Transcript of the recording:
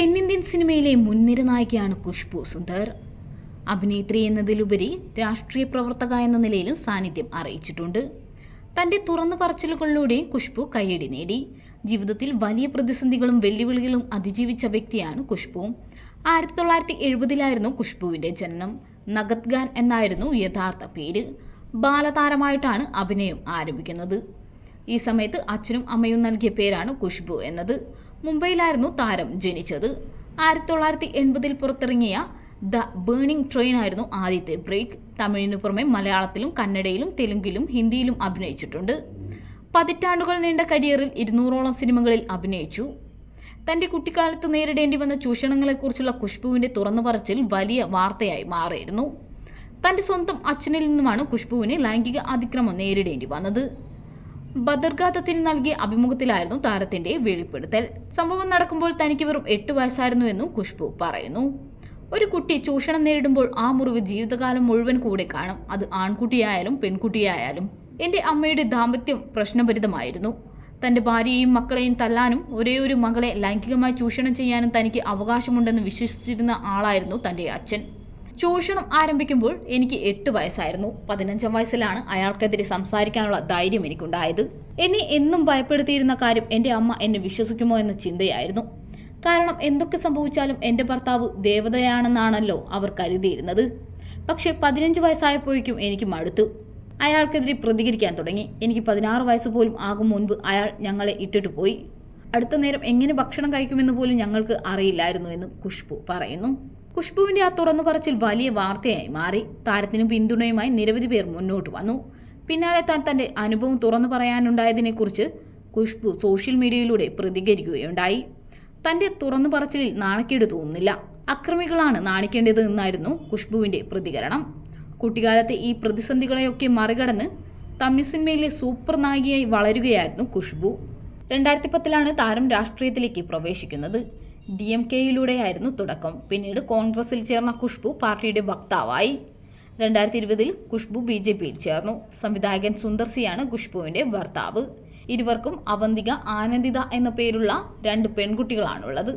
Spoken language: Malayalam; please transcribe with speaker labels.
Speaker 1: തെന്നിന്ത്യൻ സിനിമയിലെ മുൻനിര നായികയാണ് കുഷ്ബു സുന്ദർ. അഭിനേത്രി എന്നതിലുപരി രാഷ്ട്രീയ പ്രവർത്തക എന്ന നിലയിലും സാന്നിധ്യം അറിയിച്ചിട്ടുണ്ട്. തന്റെ തുറന്നു പറച്ചിലുകളിലൂടെ കുഷ്ബു കയ്യടി നേടി. ജീവിതത്തിൽ വലിയ പ്രതിസന്ധികളും വെല്ലുവിളികളും അതിജീവിച്ച വ്യക്തിയാണ് കുഷ്ബു ആയിരത്തി തൊള്ളായിരത്തി എഴുപതിലായിരുന്നു കുഷ്ബുവിന്റെ ജനനം. നഗത് ഖാൻ എന്നായിരുന്നു യഥാർത്ഥ പേര്. ബാലതാരമായിട്ടാണ് അഭിനയം ആരംഭിക്കുന്നത്. ഈ സമയത്ത് അച്ഛനും അമ്മയും നൽകിയ പേരാണ് കുഷ്ബു എന്നത്. മുംബൈയിലായിരുന്നു താരം ജനിച്ചത്. ആയിരത്തി തൊള്ളായിരത്തി എൺപതിൽ പുറത്തിറങ്ങിയ ദ ബേണിംഗ് ട്രെയിൻ ആയിരുന്നു ആദ്യത്തെ ബ്രേക്ക്. തമിഴിനു പുറമെ മലയാളത്തിലും കന്നഡയിലും തെലുങ്കിലും ഹിന്ദിയിലും അഭിനയിച്ചിട്ടുണ്ട്. പതിറ്റാണ്ടുകൾ നീണ്ട കരിയറിൽ ഇരുന്നൂറോളം സിനിമകളിൽ അഭിനയിച്ചു. തന്റെ കുട്ടിക്കാലത്ത് നേരിടേണ്ടി വന്ന ചൂഷണങ്ങളെക്കുറിച്ചുള്ള ഖുഷ്ബുവിന്റെ തുറന്നു പറച്ചിൽ വലിയ വാർത്തയായി മാറിയിരുന്നു. തന്റെ സ്വന്തം അച്ഛനിൽ നിന്നുമാണ് ഖുഷ്ബുവിന് ലൈംഗിക അതിക്രമം നേരിടേണ്ടി വന്നത്. ബദർഗാദത്തിന് നൽകിയ അഭിമുഖത്തിലായിരുന്നു താരത്തിന്റെ വെളിപ്പെടുത്തൽ. സംഭവം നടക്കുമ്പോൾ തനിക്ക് വെറും എട്ട് വയസ്സായിരുന്നുവെന്നും ഖുഷ്ബു പറയുന്നു. ഒരു കുട്ടി ചൂഷണം നേരിടുമ്പോൾ ആ മുറിവ് ജീവിതകാലം മുഴുവൻ കൂടെ കാണും. അത് ആൺകുട്ടിയായാലും പെൺകുട്ടിയായാലും. എന്റെ അമ്മയുടെ ദാമ്പത്യം പ്രശ്നഭരിതമായിരുന്നു. തന്റെ ഭാര്യയെയും മക്കളെയും തല്ലാനും ഒരേ ഒരു മകളെ ലൈംഗികമായി ചൂഷണം ചെയ്യാനും തനിക്ക് അവകാശമുണ്ടെന്ന് വിശ്വസിച്ചിരുന്ന ആളായിരുന്നു തന്റെ അച്ഛൻ. ചൂഷണം ആരംഭിക്കുമ്പോൾ എനിക്ക് എട്ട് വയസ്സായിരുന്നു. പതിനഞ്ചാം വയസ്സിലാണ് അയാൾക്കെതിരെ സംസാരിക്കാനുള്ള ധൈര്യം എനിക്കുണ്ടായത്. എന്നെ എന്നും ഭയപ്പെടുത്തിയിരുന്ന കാര്യം എന്റെ അമ്മ എന്നെ വിശ്വസിക്കുമോ എന്ന ചിന്തയായിരുന്നു. കാരണം എന്തൊക്കെ സംഭവിച്ചാലും എന്റെ ഭർത്താവ് ദേവതയാണെന്നാണല്ലോ അവർ കരുതിയിരുന്നത്. പക്ഷേ പതിനഞ്ച് വയസ്സായപ്പോഴേക്കും എനിക്ക് മടുത്തു. അയാൾക്കെതിരെ പ്രതികരിക്കാൻ തുടങ്ങി. എനിക്ക് പതിനാറ് വയസ്സ് പോലും ആകും മുൻപ് അയാൾ ഞങ്ങളെ ഇട്ടിട്ട് പോയി. അടുത്ത നേരം എങ്ങനെ ഭക്ഷണം കഴിക്കുമെന്ന് പോലും ഞങ്ങൾക്ക് അറിയില്ലായിരുന്നു എന്ന് ഖുഷ്ബു പറയുന്നു. ഖുഷ്ബുവിന്റെ ആ തുറന്നു പറച്ചിൽ വലിയ വാർത്തയായി മാറി. താരത്തിനും പിന്തുണയുമായി നിരവധി പേർ മുന്നോട്ട് വന്നു. പിന്നാലെ താൻ തന്റെ അനുഭവം തുറന്നു പറയാനുണ്ടായതിനെക്കുറിച്ച് ഖുഷ്ബു സോഷ്യൽ മീഡിയയിലൂടെ പ്രതികരിക്കുകയുണ്ടായി. തന്റെ തുറന്നു പറച്ചിലിൽ നാണക്കേട് തോന്നുന്നില്ല. അക്രമികളാണ് നാണിക്കേണ്ടത് എന്നായിരുന്നു ഖുഷ്ബുവിന്റെ പ്രതികരണം. കുട്ടിക്കാലത്തെ ഈ പ്രതിസന്ധികളെയൊക്കെ മറികടന്ന് തമിഴ് സിനിമയിലെ സൂപ്പർ നായികയായി വളരുകയായിരുന്നു ഖുഷ്ബു. രണ്ടായിരത്തി പത്തിലാണ് താരം രാഷ്ട്രീയത്തിലേക്ക് പ്രവേശിക്കുന്നത്. ഡി എം കെയിലൂടെയായിരുന്നു തുടക്കം. പിന്നീട് കോൺഗ്രസിൽ ചേർന്ന ഖുഷ്ബു പാർട്ടിയുടെ വക്താവായി. രണ്ടായിരത്തി ഇരുപതിൽ ഖുഷ്ബു ബി ജെ പിയിൽ ചേർന്നു. സംവിധായകൻ സുന്ദർ സിയാണ് ഖുഷ്ബുവിന്റെ ഭർത്താവ്. ഇരുവർക്കും അവന്തിക ആനന്ദിത എന്ന പേരുള്ള രണ്ട് പെൺകുട്ടികളാണുള്ളത്.